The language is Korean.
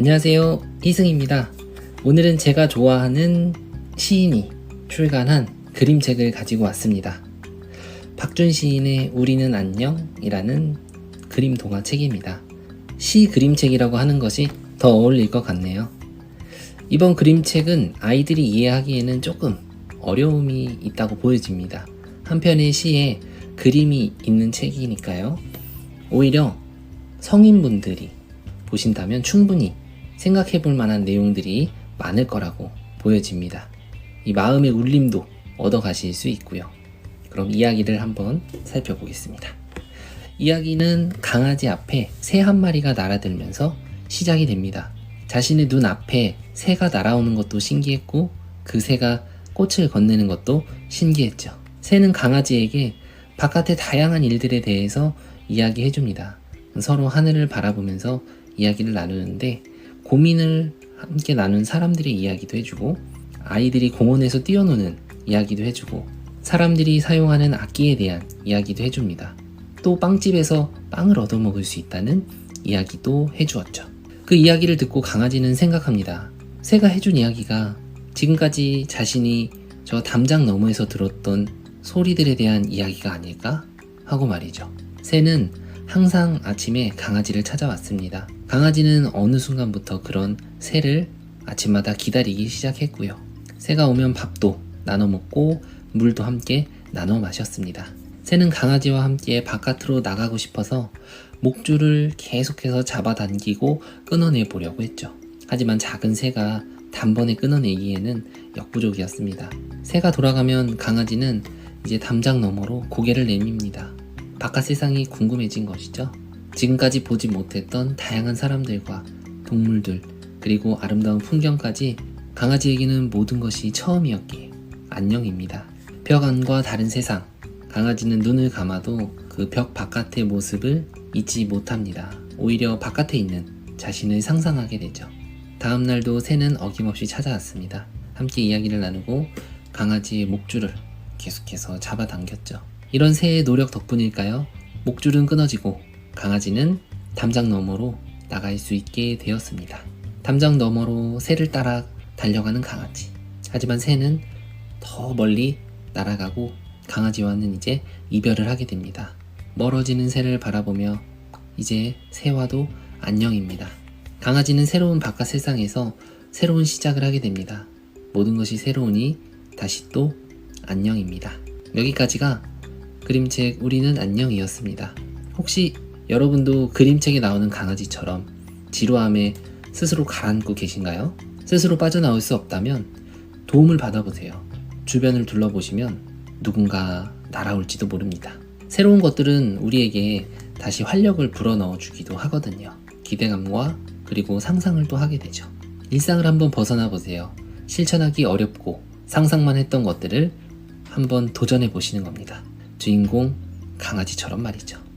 안녕하세요. 이승입니다. 오늘은 제가 좋아하는 시인이 출간한 그림책을 가지고 왔습니다. 박준 시인의 우리는 안녕이라는 그림 동화 책입니다. 시 그림책이라고 하는 것이 더 어울릴 것 같네요. 이번 그림책은 아이들이 이해하기에는 조금 어려움이 있다고 보여집니다. 한편의 시에 그림이 있는 책이니까요. 오히려 성인분들이 보신다면 충분히 생각해 볼 만한 내용들이 많을 거라고 보여집니다. 이 마음의 울림도 얻어 가실 수 있고요. 그럼 이야기를 한번 살펴보겠습니다. 이야기는 강아지 앞에 새 한 마리가 날아들면서 시작이 됩니다. 자신의 눈 앞에 새가 날아오는 것도 신기했고 그 새가 꽃을 건네는 것도 신기했죠. 새는 강아지에게 바깥의 다양한 일들에 대해서 이야기해 줍니다. 서로 하늘을 바라보면서 이야기를 나누는데 고민을 함께 나눈 사람들의 이야기도 해주고 아이들이 공원에서 뛰어노는 이야기도 해주고 사람들이 사용하는 악기에 대한 이야기도 해줍니다. 또 빵집에서 빵을 얻어먹을 수 있다는 이야기도 해주었죠. 그 이야기를 듣고 강아지는 생각합니다. 새가 해준 이야기가 지금까지 자신이 저 담장 너머에서 들었던 소리들에 대한 이야기가 아닐까 하고 말이죠. 새는 항상 아침에 강아지를 찾아왔습니다. 강아지는 어느 순간부터 그런 새를 아침마다 기다리기 시작했고요. 새가 오면 밥도 나눠 먹고 물도 함께 나눠 마셨습니다. 새는 강아지와 함께 바깥으로 나가고 싶어서 목줄을 계속해서 잡아당기고 끊어내 보려고 했죠. 하지만 작은 새가 단번에 끊어내기에는 역부족이었습니다. 새가 돌아가면 강아지는 이제 담장 너머로 고개를 내밉니다. 바깥 세상이 궁금해진 것이죠. 지금까지 보지 못했던 다양한 사람들과 동물들, 그리고 아름다운 풍경까지 강아지에게는 모든 것이 처음이었기에 안녕입니다. 벽 안과 다른 세상, 강아지는 눈을 감아도 그 벽 바깥의 모습을 잊지 못합니다. 오히려 바깥에 있는 자신을 상상하게 되죠. 다음 날도 새는 어김없이 찾아왔습니다. 함께 이야기를 나누고 강아지의 목줄을 계속해서 잡아당겼죠. 이런 새의 노력 덕분일까요? 목줄은 끊어지고 강아지는 담장 너머로 나갈 수 있게 되었습니다. 담장 너머로 새를 따라 달려가는 강아지. 하지만 새는 더 멀리 날아가고 강아지와는 이제 이별을 하게 됩니다. 멀어지는 새를 바라보며 이제 새와도 안녕입니다. 강아지는 새로운 바깥 세상에서 새로운 시작을 하게 됩니다. 모든 것이 새로우니 다시 또 안녕입니다. 여기까지가 그림책 우리는 안녕이었습니다. 혹시 여러분도 그림책에 나오는 강아지처럼 지루함에 스스로 가라앉고 계신가요? 스스로 빠져나올 수 없다면 도움을 받아보세요. 주변을 둘러보시면 누군가 날아올지도 모릅니다. 새로운 것들은 우리에게 다시 활력을 불어넣어 주기도 하거든요. 기대감과 그리고 상상을 또 하게 되죠. 일상을 한번 벗어나 보세요. 실천하기 어렵고 상상만 했던 것들을 한번 도전해 보시는 겁니다. 주인공 강아지처럼 말이죠.